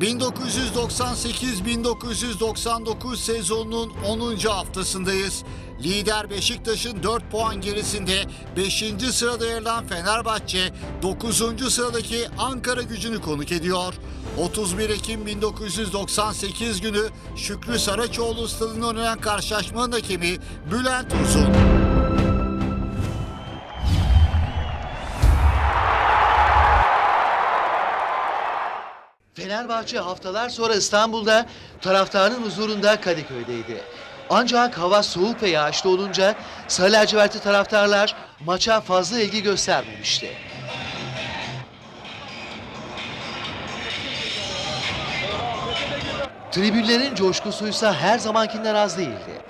1998-1999 sezonunun 10. haftasındayız. Lider Beşiktaş'ın 4 puan gerisinde 5. sırada yer alan Fenerbahçe 9. sıradaki Ankara gücünü konuk ediyor. 31 Ekim 1998 günü Şükrü Saraçoğlu stadında oynanan karşılaşmanın hakemi Bülent Uzun. Fenerbahçe haftalar sonra İstanbul'da taraftarın huzurunda Kadıköy'deydi. Ancak hava soğuk ve yağışlı olunca Sarı lacivertli taraftarlar maça fazla ilgi göstermemişti. Tribünlerin coşkusuysa her zamankinden az değildi.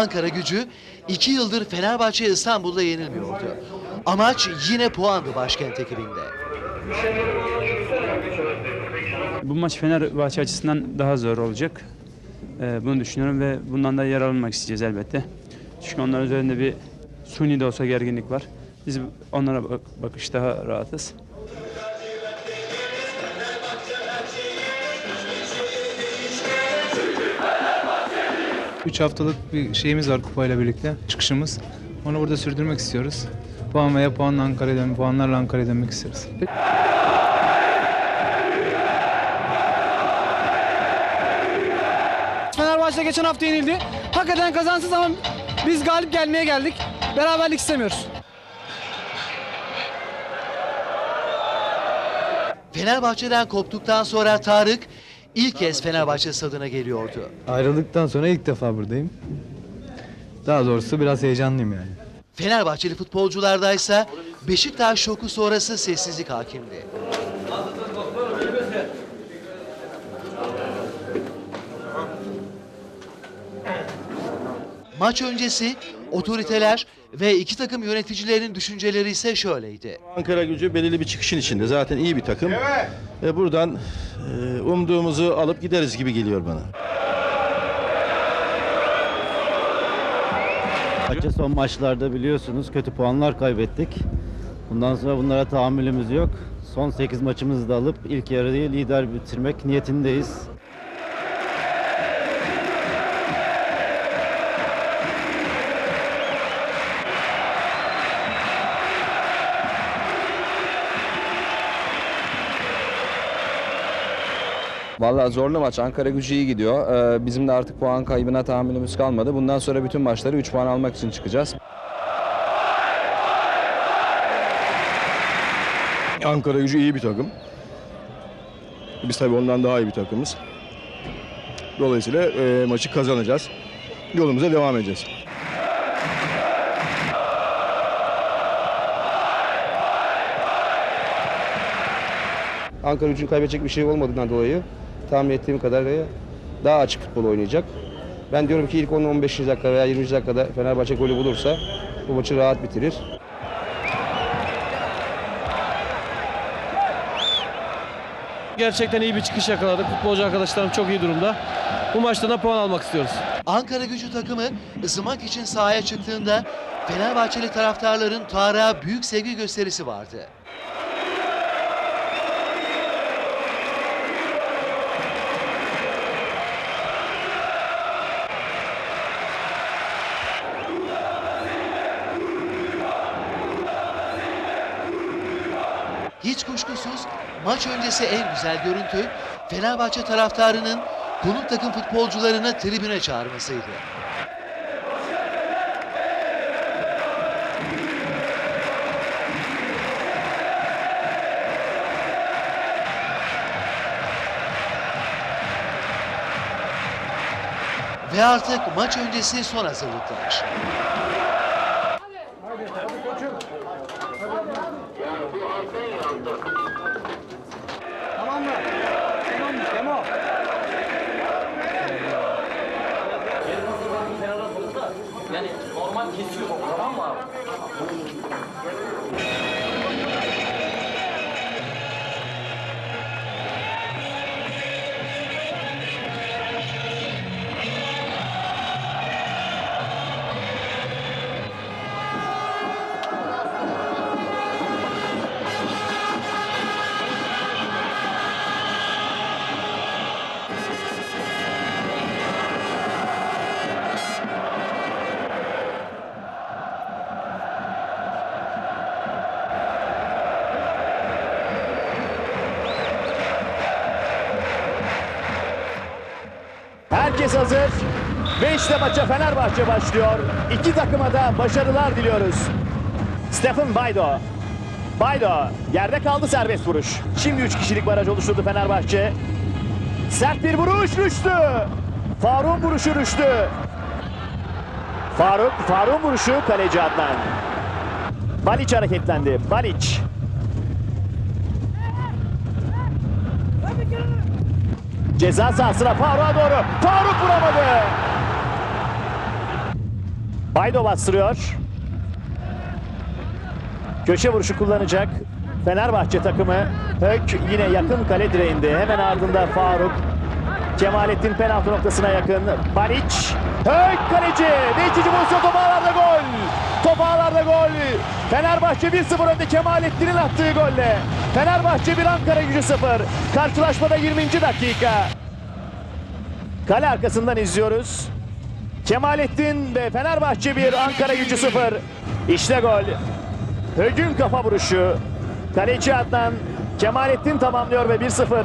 Ankara gücü iki yıldır Fenerbahçe İstanbul'da yenilmiyordu. Amaç yine puandı başkent ekibinde. Bu maç Fenerbahçe açısından daha zor olacak. Ee, bunu düşünüyorum ve bundan da yararlanmak isteyeceğiz elbette. Çünkü onların üzerinde bir suni de olsa gerginlik var. Biz onlara bak- bakış daha rahatız. Üç haftalık bir şeyimiz var kupayla birlikte, çıkışımız. Onu burada sürdürmek istiyoruz. Puan veya puanla Ankara'ya puanlarla Ankara'ya dönmek isteriz. Fenerbahçe geçen hafta yenildi. Hakikaten kazansız ama biz galip gelmeye geldik. Beraberlik istemiyoruz. Fenerbahçe'den koptuktan sonra Tarık ilk kez Fenerbahçe stadına geliyordu. Ayrıldıktan sonra ilk defa buradayım. Daha doğrusu biraz heyecanlıyım yani. Fenerbahçeli futbolculardaysa Beşiktaş şoku sonrası sessizlik hakimdi. Maç öncesi otoriteler ve iki takım yöneticilerinin düşünceleri ise şöyleydi. Ankara gücü belirli bir çıkışın içinde. Zaten iyi bir takım. Ve buradan e, umduğumuzu alıp gideriz gibi geliyor bana. Maçı son maçlarda biliyorsunuz kötü puanlar kaybettik. Bundan sonra bunlara tahammülümüz yok. Son 8 maçımızı da alıp ilk yarıyı lider bitirmek niyetindeyiz. Vallahi zorlu maç. Ankara gücü iyi gidiyor. Ee, bizim de artık puan kaybına tahammülümüz kalmadı. Bundan sonra bütün maçları 3 puan almak için çıkacağız. Ankara gücü iyi bir takım. Biz tabii ondan daha iyi bir takımız. Dolayısıyla e, maçı kazanacağız. Yolumuza devam edeceğiz. Ankara gücünün kaybedecek bir şey olmadığından dolayı tahmin ettiğim kadar daha açık futbol oynayacak. Ben diyorum ki ilk 10-15 dakika veya 20 dakikada Fenerbahçe golü bulursa bu maçı rahat bitirir. Gerçekten iyi bir çıkış yakaladık. Futbolcu arkadaşlarım çok iyi durumda. Bu maçta da puan almak istiyoruz. Ankara gücü takımı ısınmak için sahaya çıktığında Fenerbahçeli taraftarların Tarık'a büyük sevgi gösterisi vardı. Hiç kuşkusuz maç öncesi en güzel görüntü Fenerbahçe taraftarının konuk takım futbolcularını tribüne çağırmasıydı. Ve artık maç öncesi son hazırlıklar. Yani normal kesiyor. Tamam mı abi? Herkes hazır. Ve işte maça Fenerbahçe başlıyor. İki takıma da başarılar diliyoruz. Stephen Baydo. Baydo yerde kaldı serbest vuruş. Şimdi 3 kişilik baraj oluşturdu Fenerbahçe. Sert bir vuruş Rüştü. Faruk'un vuruşu Rüştü. Faruk, Faruk'un vuruşu kaleci Adnan. Balic hareketlendi. Balic. Ceza sahasına Faruk'a doğru. Faruk vuramadı. Baydo bastırıyor. Köşe vuruşu kullanacak. Fenerbahçe takımı. Hök yine yakın kale direğinde. Hemen ardında Faruk. Kemalettin penaltı noktasına yakın. Balic. Hök kaleci. Ve ikinci pozisyon top ağlarda gol. Top ağlarda gol. Fenerbahçe 1-0 önde Kemalettin'in attığı golle. Fenerbahçe 1 Ankara gücü 0. Karşılaşmada 20. dakika. Kale arkasından izliyoruz. Kemalettin ve Fenerbahçe 1 Ankara gücü 0. İşte gol. Högün kafa vuruşu. Kaleci Adnan Kemalettin tamamlıyor ve 1-0.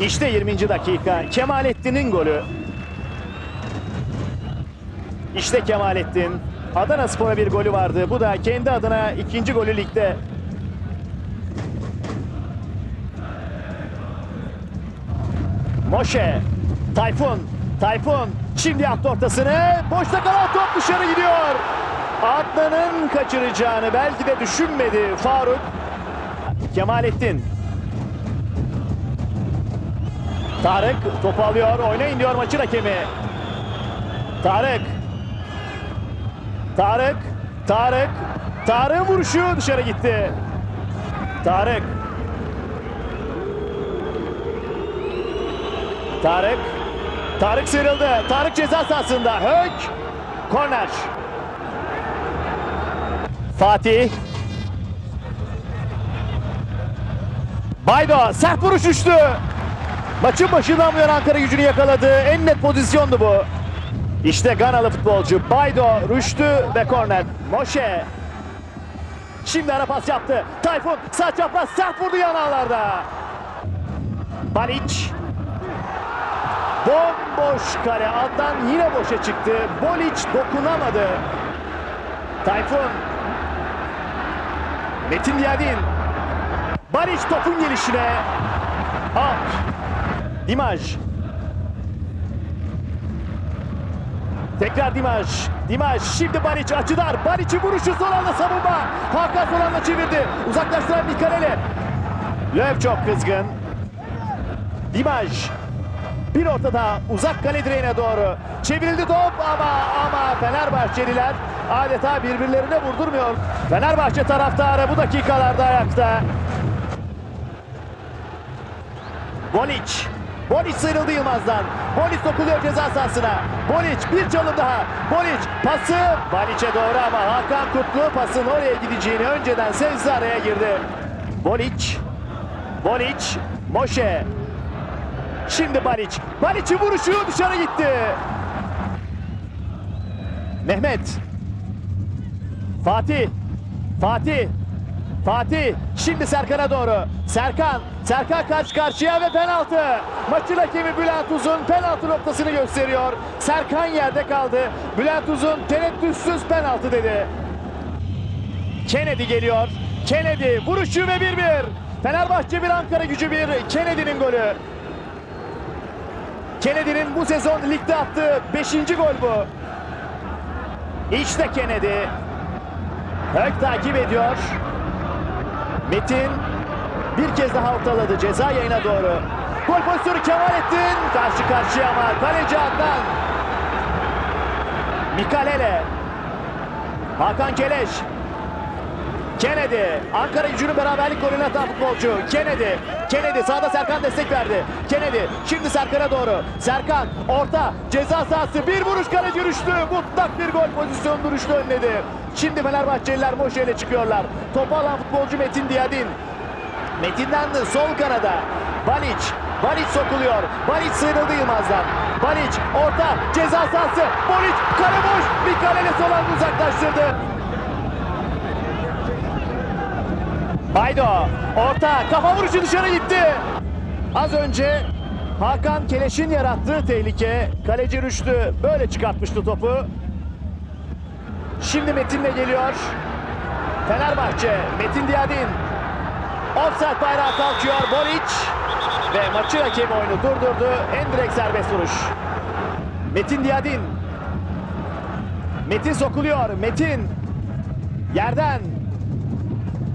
İşte 20. dakika. Kemalettin'in golü. İşte Kemalettin. Adana Spor'a bir golü vardı. Bu da kendi adına ikinci golü ligde. Moşe. Tayfun. Tayfun. Şimdi attı ortasını. Boşta kalan top dışarı gidiyor. Adnan'ın kaçıracağını belki de düşünmedi Faruk. Kemalettin. Tarık topu alıyor. Oynayın diyor maçın hakemi. Tarık. Tarık. Tarık. Tarık'ın vuruşu dışarı gitti. Tarık. Tarık. Tarık sıyrıldı. Tarık ceza sahasında. Hök. Korner. Fatih. Baydo sert vuruş düştü. Maçın başından bu yana Ankara gücünü yakaladı. En net pozisyondu bu. İşte Ganalı futbolcu Baydo, Rüştü ve korner. Moşe. Şimdi ara pas yaptı. Tayfun sağ çapraz sert vurdu yanağlarda. Balic. Bomboş kale. Adnan yine boşa çıktı. Bolic dokunamadı. Tayfun. Metin Diyadin. Balic topun gelişine. Out. Dimaj. Tekrar Dimaj. Dimaj şimdi Balic açıdar. Balic'in vuruşu son anda savunma. Hakan son anda çevirdi. Uzaklaştıran Mikalele. Löw çok kızgın. Dimaj. Bir ortada uzak kale direğine doğru. Çevrildi top ama ama Fenerbahçeliler adeta birbirlerine vurdurmuyor. Fenerbahçe taraftarı bu dakikalarda ayakta. Bolic. Bolic sıyrıldı Yılmaz'dan. Bolic dokuluyor ceza sahasına. Bolic bir çalım daha. Bolic pası Balic'e doğru ama Hakan Kutlu pasın oraya gideceğini önceden sezdi araya girdi. Bolic. Bolic. Moşe. Şimdi Balic. Balic'in vuruşu dışarı gitti. Mehmet. Fatih. Fatih. Fatih. Şimdi Serkan'a doğru. Serkan. Serkan karşı karşıya ve penaltı. Maçın hakemi Bülent Uzun penaltı noktasını gösteriyor. Serkan yerde kaldı. Bülent Uzun tereddütsüz penaltı dedi. Kennedy geliyor. Kennedy vuruşu ve 1-1. Fenerbahçe 1 Ankara gücü 1. Kennedy'nin golü. Kennedy'nin bu sezon ligde attığı 5. gol bu. İşte Kennedy. Hök takip ediyor. Metin bir kez daha ortaladı ceza yayına doğru. Gol pozisyonu Kemalettin. Karşı karşıya ama kaleci Adnan. Mikalele. Hakan Keleş. Kennedy. Ankara gücünün beraberlik golünü atan futbolcu. Kennedy. Kennedy sağda Serkan destek verdi. Kennedy şimdi Serkan'a doğru. Serkan orta ceza sahası bir vuruş kaleci düştü. Mutlak bir gol pozisyonu duruştu önledi. Şimdi Fenerbahçeliler Moşe ile çıkıyorlar. Topu alan futbolcu Metin Diyadin. Metin'den de sol kanada. Balic. Balic sokuluyor. Balic sıyrıldı Yılmaz'dan. Balic orta ceza sahası. Balic kale boş. Bir kaleyle sol anda uzaklaştırdı. Baydo orta kafa vuruşu dışarı gitti. Az önce Hakan Keleş'in yarattığı tehlike kaleci Rüştü böyle çıkartmıştı topu. Şimdi Metin'le geliyor. Fenerbahçe, Metin Diyadin. Offside bayrağı kalkıyor. Boric ve maçın hakemi oyunu durdurdu. En direkt serbest vuruş. Metin Diyadin. Metin sokuluyor. Metin yerden.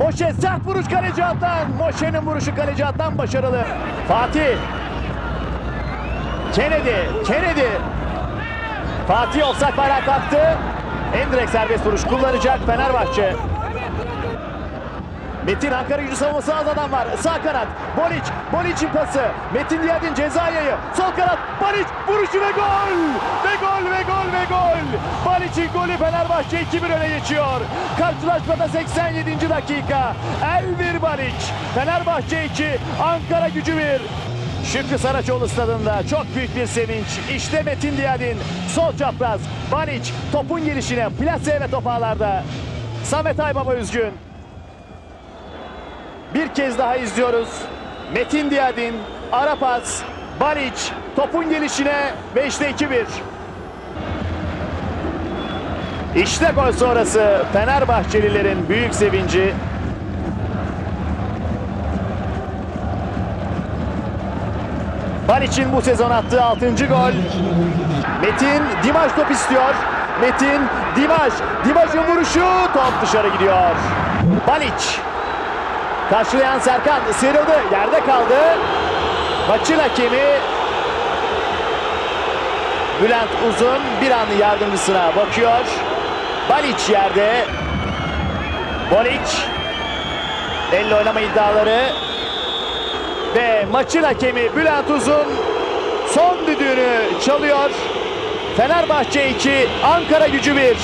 Moşe sert vuruş kaleci attan. Moşe'nin vuruşu kaleci attan başarılı. Fatih. Kennedy. Kennedy. Fatih offside bayrağı kalktı. En direkt serbest vuruş kullanacak Fenerbahçe. Metin Ankara gücü savunması az adam var. Sağ kanat. Bolic. Bolic'in pası. Metin Diyadin ceza yayı. Sol kanat. Bolic vuruşu ve gol. Ve gol ve gol ve gol. Bolic'in golü Fenerbahçe 2-1 öne geçiyor. Karşılaşmada 87. dakika. Elvir Bolic. Fenerbahçe 2. Ankara gücü 1. Şükrü Saraçoğlu stadında çok büyük bir sevinç. İşte Metin Diyadin. Sol çapraz. Balic topun gelişine. Plase ve top ağlarda. Samet Aybaba üzgün. Bir kez daha izliyoruz. Metin Diyadin, Arapas, Balic topun gelişine ve işte 2-1. İşte gol sonrası Fenerbahçelilerin büyük sevinci. Balic'in bu sezon attığı 6. gol. Metin Dimaş top istiyor. Metin Dimaş. Dimaş'ın vuruşu top dışarı gidiyor. Balic Karşılayan Serkan sıyrıldı. Yerde kaldı. Maçın hakemi Bülent Uzun bir an yardımcısına bakıyor. Balic yerde. Bolic. Elle oynama iddiaları. Ve maçın hakemi Bülent Uzun son düdüğünü çalıyor. Fenerbahçe 2, Ankara gücü 1.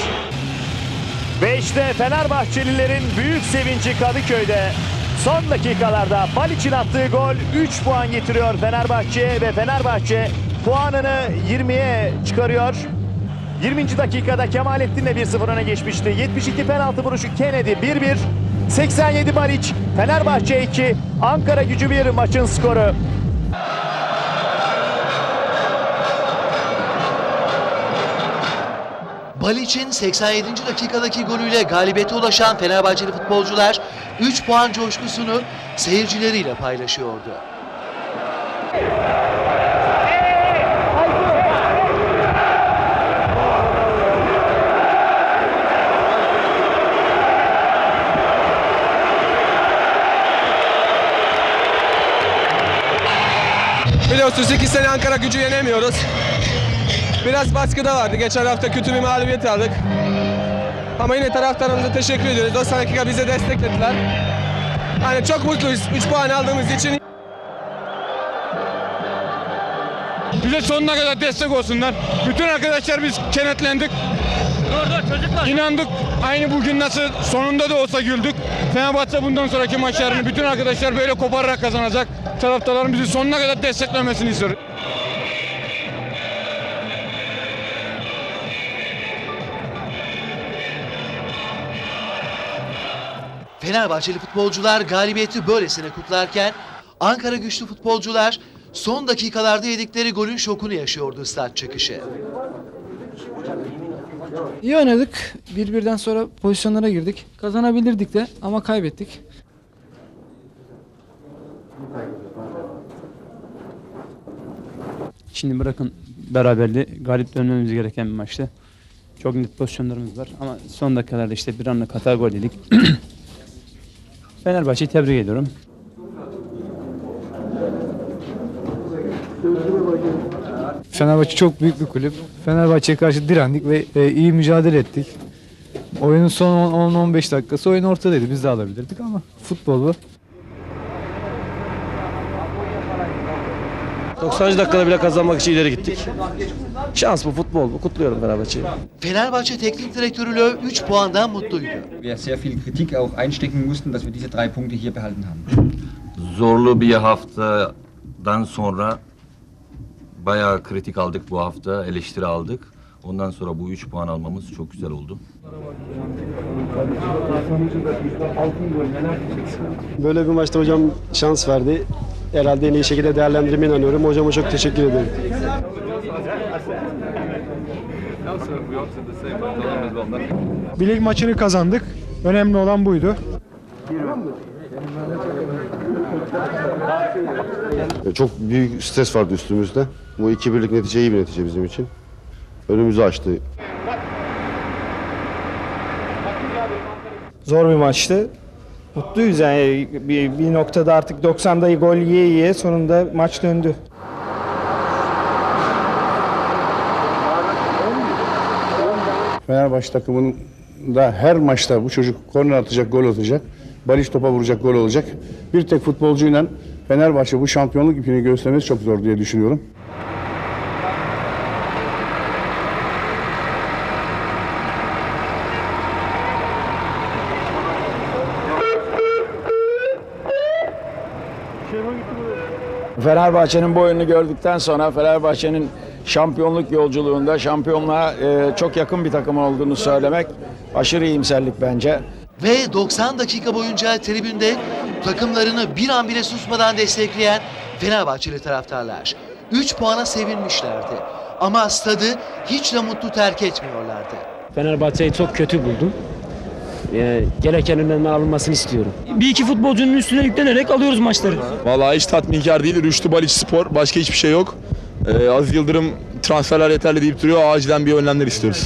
Ve işte Fenerbahçelilerin büyük sevinci Kadıköy'de. Son dakikalarda Balic'in attığı gol 3 puan getiriyor Fenerbahçe'ye ve Fenerbahçe puanını 20'ye çıkarıyor. 20. dakikada Kemalettin'le 1-0 öne geçmişti. 72 penaltı vuruşu Kennedy 1-1. 87 Balic, Fenerbahçe 2, Ankara gücü 1 maçın skoru. Balic'in 87. dakikadaki golüyle galibiyete ulaşan Fenerbahçeli futbolcular 3 puan coşkusunu seyircileriyle paylaşıyordu. Biliyorsunuz iki sene Ankara gücü yenemiyoruz. Biraz baskıda vardı. Geçen hafta kötü bir mağlubiyet aldık. Ama yine taraftarımıza teşekkür ediyoruz. 90 dakika bize desteklediler. Yani çok mutluyuz 3 puan aldığımız için. Bize sonuna kadar destek olsunlar. Bütün arkadaşlar biz kenetlendik. İnandık. Aynı bugün nasıl sonunda da olsa güldük. Fenerbahçe bundan sonraki maçlarını bütün arkadaşlar böyle kopararak kazanacak. Taraftarların bizi sonuna kadar desteklemesini istiyoruz. Fenerbahçeli futbolcular galibiyeti böylesine kutlarken Ankara güçlü futbolcular son dakikalarda yedikleri golün şokunu yaşıyordu stat çıkışı. İyi oynadık. Bir birden sonra pozisyonlara girdik. Kazanabilirdik de ama kaybettik. Şimdi bırakın beraberliği galip dönmemiz gereken bir maçtı. Çok net pozisyonlarımız var ama son dakikalarda işte bir anlık hata gol yedik. Fenerbahçe'yi tebrik ediyorum. Fenerbahçe çok büyük bir kulüp. Fenerbahçe'ye karşı direndik ve e, iyi mücadele ettik. Oyunun son 10-15 dakikası oyun ortadaydı. Biz de alabilirdik ama futbol bu. 90. dakikada bile kazanmak için ileri gittik. Şans bu, futbol bu. Kutluyorum Fenerbahçe'yi. Fenerbahçe Teknik Direktörü Löw 3 puandan mutluydu. wir sehr viel Kritik auch einstecken mussten, dass wir diese drei Punkte hier behalten haben. Zorlu bir haftadan sonra bayağı kritik aldık bu hafta, eleştiri aldık. Ondan sonra bu 3 puan almamız çok güzel oldu. Böyle bir maçta hocam şans verdi. Herhalde en iyi şekilde değerlendirmeye inanıyorum. Hocama çok teşekkür ederim. Bir lig maçını kazandık. Önemli olan buydu. E, Çok büyük stres vardı üstümüzde. Bu iki birlik netice iyi bir netice bizim için. Önümüzü açtı. Zor bir maçtı. Mutluyuz yani bir, bir noktada artık 90'da gol yiye yiye sonunda maç döndü. Fenerbahçe takımının da her maçta bu çocuk korner atacak, gol atacak. Barış topa vuracak, gol olacak. Bir tek futbolcuyla Fenerbahçe bu şampiyonluk ipini göstermesi çok zor diye düşünüyorum. Fenerbahçe'nin bu oyunu gördükten sonra Fenerbahçe'nin şampiyonluk yolculuğunda şampiyonluğa e, çok yakın bir takım olduğunu söylemek aşırı iyimserlik bence. Ve 90 dakika boyunca tribünde takımlarını bir an bile susmadan destekleyen Fenerbahçeli taraftarlar 3 puana sevinmişlerdi. Ama stadı hiç de mutlu terk etmiyorlardı. Fenerbahçe'yi çok kötü buldum. Ee, gereken önlemler alınmasını istiyorum. Bir iki futbolcunun üstüne yüklenerek alıyoruz maçları. Vallahi hiç tatminkar değil. Rüştü Baliç Spor. Başka hiçbir şey yok. Ee, Aziz Yıldırım transferler yeterli deyip duruyor. Acilen bir önlemler istiyoruz.